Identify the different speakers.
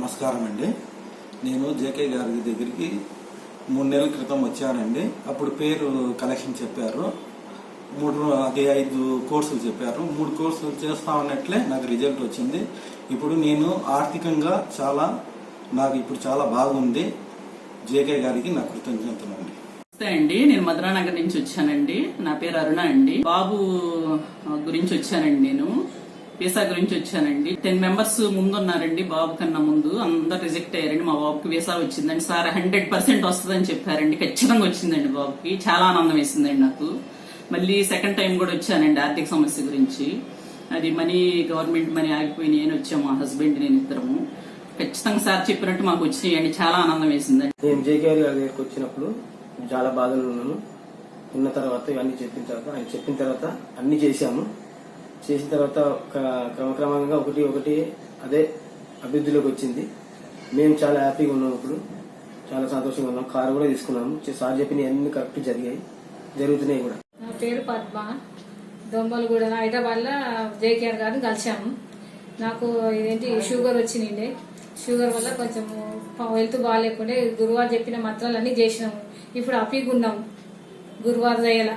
Speaker 1: నమస్కారం అండి. నేను జేకే గారి దగ్గరికి మూడు నెలల క్రితం వచ్చానండి. అప్పుడు పేరు కలెక్షన్ చెప్పారు. మూడు అది ఐదు కోర్సులు చెప్పారు. మూడు కోర్సులు చేస్తా ఉన్నట్లే నాకు రిజల్ట్ వచ్చింది. ఇప్పుడు నేను ఆర్థికంగా చాలా నాకు ఇప్పుడు చాలా బాగుంది. జేకే గారికి నా కృతజ్ఞతలు అండి.
Speaker 2: నమస్తే అండి. నేను మధురానగర్ నుంచి వచ్చానండి. నా పేరు అరుణ అండి. బాబు గురించి వచ్చానండి నేను. వీసా గురించి వచ్చానండి. టెన్ మెంబర్స్ ముందు ఉన్నారండి బాబు కన్నా ముందు. అందరు రిజెక్ట్ అయ్యారండి. మా బాబుకి వీసా వచ్చిందండి. సార్ హండ్రెడ్ పర్సెంట్ వస్తుందని చెప్పారండి. ఖచ్చితంగా వచ్చిందండి బాబుకి. చాలా ఆనందం వేసిందండి నాకు. మళ్ళీ సెకండ్ టైం కూడా వచ్చానండి ఆర్థిక సమస్య గురించి. అది మనీ గవర్నమెంట్ మనీ ఆగిపోయి నేను వచ్చాము మా హస్బెండ్ నేను ఇద్దరము. ఖచ్చితంగా సార్ చెప్పినట్టు మాకు వచ్చినాయండి. చాలా ఆనందం వేసిందండి.
Speaker 3: నేను జేకేఆర్ గారి దగ్గరికి వచ్చినప్పుడు చాలా బాధలు ఉన్నాను. ఉన్న తర్వాత ఇవన్నీ చెప్పిన తర్వాత ఆయన చెప్పిన తర్వాత అన్ని చేశాము. చేసిన తర్వాత ఒక- క్రమక్రమంగా ఒకటి ఒకటి అదే అభివృద్ధిలోకి వచ్చింది. మేము చాలా హ్యాపీగా ఉన్నాం ఇప్పుడు. చాలా సంతోషంగా ఉన్నాం. కారు కూడా తీసుకున్నాము. సార్ చెప్పిన అన్ని కరెక్ట్ జరిగాయి. జరుగుతున్నాయి కూడా.
Speaker 4: నా పేరు పద్మ. దొంబలగూడ హైదరాబాద్లో జేకేఆర్ గారిని కలిసాము నాకు ఇదేంటి షుగర్ వచ్చిండే షుగర్ వల్ల కొంచెం హెల్త్ బాగాలేకుండే గురువారు చెప్పిన మంత్రాలన్నీ చేసినాము. ఇప్పుడు అప్పీగా ఉన్నాము గురువారు దయ్యల